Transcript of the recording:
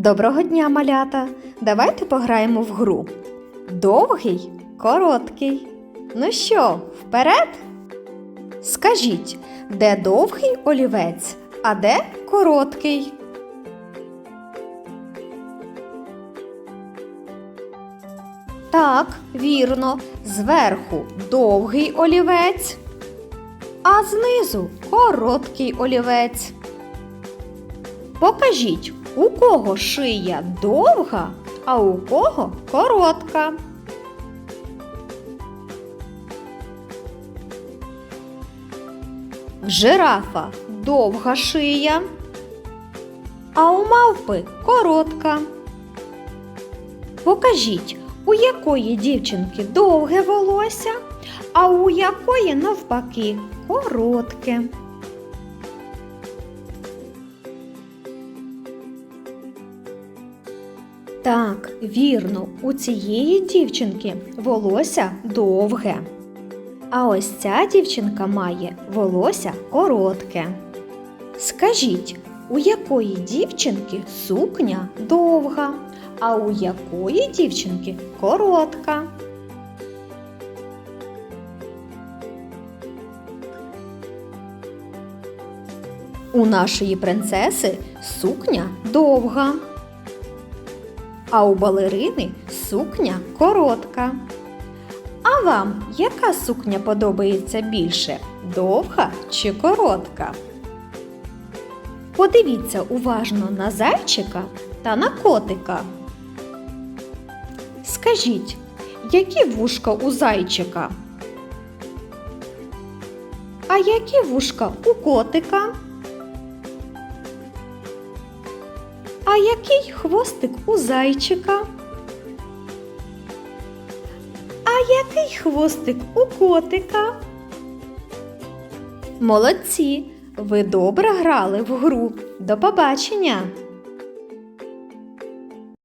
Доброго дня, малята! Давайте пограємо в гру. Довгий, короткий. Ну що, вперед? Скажіть, де довгий олівець, а де короткий? Так, вірно, зверху довгий олівець, а знизу короткий олівець. Покажіть, у кого шия довга, а у кого коротка. В жирафа довга шия, а у мавпи коротка. Покажіть, у якої дівчинки довге волосся, а у якої навпаки коротке. Так, вірно, у цієї дівчинки волосся довге. А ось ця дівчинка має волосся коротке. Скажіть, у якої дівчинки сукня довга, а у якої дівчинки коротка? У нашої принцеси сукня довга а у балерини сукня коротка. А вам яка сукня подобається більше? Довга чи коротка? Подивіться уважно на зайчика та на котика. Скажіть, які вушка у зайчика? А які вушка у котика? А який хвостик у зайчика? А який хвостик у котика? Молодці! Ви добре грали в гру. До побачення!